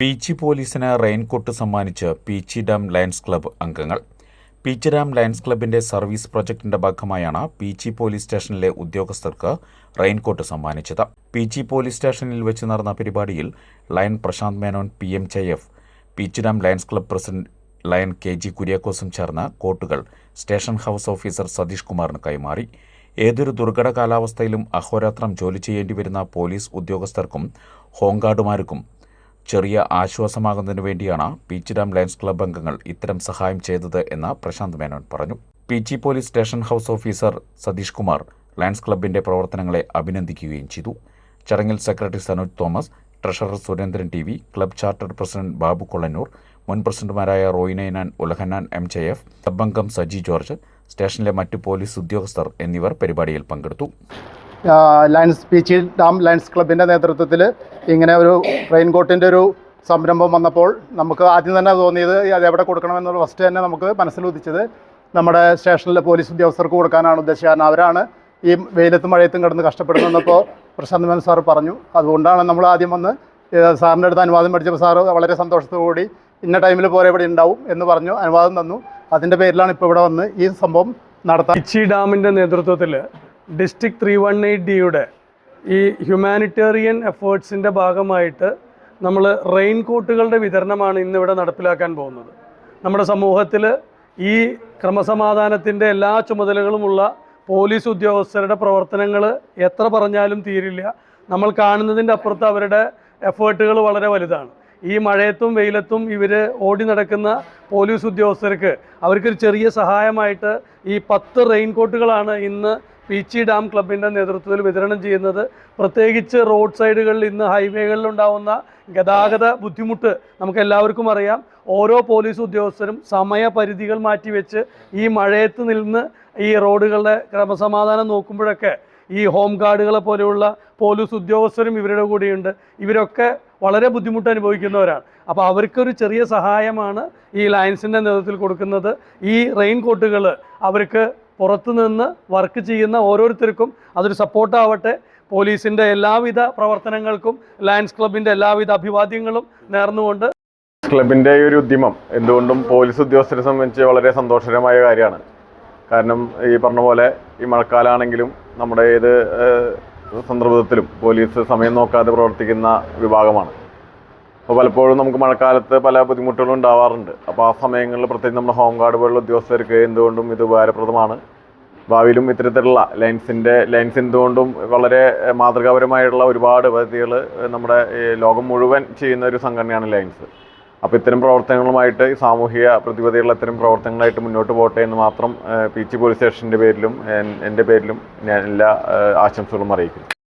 പീച്ചി പോലീസിന് റെയിൻകോട്ട് സമ്മാനിച്ച് Peechi dam lions club അംഗങ്ങൾ. പീച്ചി ഡാം ലയൺസ് ക്ലബിന്റെ സർവീസ് പ്രൊജക്ടിന്റെ ഭാഗമായാണ് പീച്ചി പോലീസ് സ്റ്റേഷനിലെ ഉദ്യോഗസ്ഥർക്ക് റെയിൻകോട്ട് സമ്മാനിച്ചത്. പീച്ചി പോലീസ് സ്റ്റേഷനിൽ വെച്ച് നടന്ന പരിപാടിയിൽ lion Prashanth Menon P M J F Peechi dam lions club president lion K G കുര്യാക്കോസും ചേർന്ന് കോട്ടുകൾ സ്റ്റേഷൻ ഹൗസ് ഓഫീസർ സതീഷ് കുമാറിന് കൈമാറി. ഏതൊരു ദുർഘട കാലാവസ്ഥയിലും അഹോരാത്രം ജോലി ചെയ്യേണ്ടി വരുന്ന പോലീസ് ഉദ്യോഗസ്ഥർക്കും ഹോംഗാർഡുമാർക്കും ചെറിയ ആശ്വാസമാകുന്നതിനു വേണ്ടിയാണ് പീച്ചി ഡാം ലയൺസ് ക്ലബ് അംഗങ്ങൾ ഇത്തരം സഹായം ചെയ്തത് എന്ന് പ്രശാന്ത് മേനോൻ പറഞ്ഞു. Peechi police station house officer Satheesh Kumar lions ക്ലബിന്റെ പ്രവർത്തനങ്ങളെ അഭിനന്ദിക്കുകയും ചെയ്തു. ചടങ്ങിൽ secretary Sanoj Thomas treasurer Surendran T V club charter president Babu Kollannur മുൻ പ്രസിഡന്റുമാരായ Roy Ninan Ulahannan M J F club അംഗം സജി ജോർജ് സ്റ്റേഷനിലെ മറ്റ് പോലീസ് ഉദ്യോഗസ്ഥർ എന്നിവർ പരിപാടിയിൽ പങ്കെടുത്തു. ലയൺസ് പീച്ചി ഡാം ലയൺസ് ക്ലബിന്റെ നേതൃത്വത്തിൽ ഇങ്ങനെ ഒരു റെയിൻകോട്ടിന്റെ ഒരു സംരംഭം വന്നപ്പോൾ നമുക്ക് ആദ്യം തന്നെ തോന്നിയത് അത് എവിടെ കൊടുക്കണമെന്നുള്ള ഫസ്റ്റ് തന്നെ നമുക്ക് മനസ്സിൽ ഉദിച്ചത് നമ്മുടെ സ്റ്റേഷനിലെ പോലീസ് ഉദ്യോഗസ്ഥർക്ക് കൊടുക്കാനാണ് ഉദ്ദേശിച്ചത്. കാരണം അവരാണ് ഈ വെയിലത്തും മഴയത്തും കിടന്ന് കഷ്ടപ്പെടുന്നപ്പോൾ പ്രശാന്ത് മേനോൻ സാർ പറഞ്ഞു. അതുകൊണ്ടാണ് നമ്മൾ ആദ്യം വന്ന് സാറിന്റെ അടുത്ത് അനുവാദം മേടിച്ചപ്പോൾ സാറ് വളരെ സന്തോഷത്തോടുകൂടി ഇന്ന ടൈമിൽ പോലെ ഇവിടെ ഉണ്ടാവും എന്ന് പറഞ്ഞു അനുവാദം തന്നു. അതിന്റെ പേരിലാണ് ഇപ്പോൾ ഇവിടെ വന്ന് ഈ സംഭവം നടത്താൻ ഇച്ചി ഡാമിന്റെ നേതൃത്വത്തിൽ ഡിസ്ട്രിക്ട് ത്രീ വൺ എയ്റ്റ് ഡിയുടെ ഈ ഹ്യൂമാനിറ്റേറിയൻ എഫേർട്സിന്റെ ഭാഗമായിട്ട് നമ്മൾ റെയിൻ കോട്ടുകളുടെ വിതരണമാണ് ഇന്നിവിടെ നടപ്പിലാക്കാൻ പോകുന്നത്. നമ്മുടെ സമൂഹത്തിൽ ഈ ക്രമസമാധാനത്തിന്റെ എല്ലാ ചുമതലകളുമുള്ള പോലീസ് ഉദ്യോഗസ്ഥരുടെ പ്രവർത്തനങ്ങൾ എത്ര പറഞ്ഞാലും തീരില്ല. നമ്മൾ കാണുന്നതിന്റെ അപ്പുറത്ത് അവരുടെ എഫേർട്ടുകൾ വളരെ വലുതാണ്. ഈ മഴയത്തും വെയിലത്തും ഇവർ ഓടി നടക്കുന്ന പോലീസ് ഉദ്യോഗസ്ഥർക്ക് അവർക്കൊരു ചെറിയ സഹായമായിട്ട് ഈ പത്ത് റെയിൻ കോട്ടുകളാണ് ഇന്ന് പീച്ചി ഡാം ക്ലബിന്റെ നേതൃത്വത്തിൽ വിതരണം ചെയ്യുന്നത് പ്രത്യേകിച്ച് റോഡ് സൈഡുകളിൽ ഇന്ന് ഹൈവേകളിലുണ്ടാവുന്ന ഗതാഗത ബുദ്ധിമുട്ട് നമുക്ക് എല്ലാവർക്കും അറിയാം. ഓരോ പോലീസ് ഉദ്യോഗസ്ഥരും സമയപരിധികൾ മാറ്റിവെച്ച് ഈ മഴയത്ത് നിന്ന് ഈ റോഡുകളുടെ ക്രമസമാധാനം നോക്കുമ്പോഴൊക്കെ ഈ ഹോം ഗാർഡുകളെ പോലെയുള്ള പോലീസ് ഉദ്യോഗസ്ഥരും ഇവരുടെ കൂടെയുണ്ട്. ഇവരൊക്കെ വളരെ ബുദ്ധിമുട്ട് അനുഭവിക്കുന്നവരാണ്. അപ്പോൾ അവർക്കൊരു ചെറിയ സഹായമാണ് ഈ ലയൻസിന്റെ നേതൃത്വത്തിൽ കൊടുക്കുന്നത്. ഈ റെയിൻ കോട്ടുകൾ അവർക്ക് പുറത്തു നിന്ന് വർക്ക് ചെയ്യുന്ന ഓരോരുത്തർക്കും അതൊരു സപ്പോർട്ടാവട്ടെ പോലീസിന്റെ എല്ലാവിധ പ്രവർത്തനങ്ങൾക്കും ലയൻസ് ക്ലബിന്റെ എല്ലാവിധ അഭിവാദ്യങ്ങളും നേർന്നുകൊണ്ട് ക്ലബിന്റെ ഈ ഒരു ഉദ്യമം എന്തുകൊണ്ടും പോലീസ് ഉദ്യോഗസ്ഥരെ സംബന്ധിച്ച് വളരെ സന്തോഷകരമായ കാര്യമാണ്. കാരണം ഈ പറഞ്ഞ പോലെ ഈ മഴക്കാലമാണെങ്കിലും നമ്മുടെ ഏത് സന്ദർഭത്തിലും പോലീസ് സമയം നോക്കാതെ പ്രവർത്തിക്കുന്ന വിഭാഗമാണ്. അപ്പോൾ പലപ്പോഴും നമുക്ക് മഴക്കാലത്ത് പല ബുദ്ധിമുട്ടുകളും ഉണ്ടാവാറുണ്ട്. അപ്പോൾ ആ സമയങ്ങളിൽ പ്രത്യേകിച്ച് നമ്മുടെ ഹോം ഗാർഡ് പോലുള്ള ഉദ്യോഗസ്ഥർക്ക് എന്തുകൊണ്ടും ഇത് ഉപകാരപ്രദമാണ്. ഭാവിയിലും ഇത്തരത്തിലുള്ള ലൈൻസിന്റെ ലൈൻസ് എന്തുകൊണ്ടും വളരെ മാതൃകാപരമായിട്ടുള്ള ഒരുപാട് പദ്ധതികൾ നമ്മുടെ ലോകം മുഴുവൻ ചെയ്യുന്ന ഒരു സംഘടനയാണ് ലൈൻസ്. അപ്പോൾ ഇത്തരം പ്രവർത്തനങ്ങളുമായിട്ട് സാമൂഹിക പ്രതിബദ്ധതയുള്ള ഇത്തരം പ്രവർത്തനങ്ങളായിട്ട് മുന്നോട്ട് പോട്ടെ എന്ന് മാത്രം പി പോലീസ് സ്റ്റേഷന്റെ പേരിലും എന്റെ പേരിലും ഞാൻ എല്ലാ ആശംസകളും അറിയിക്കുന്നു.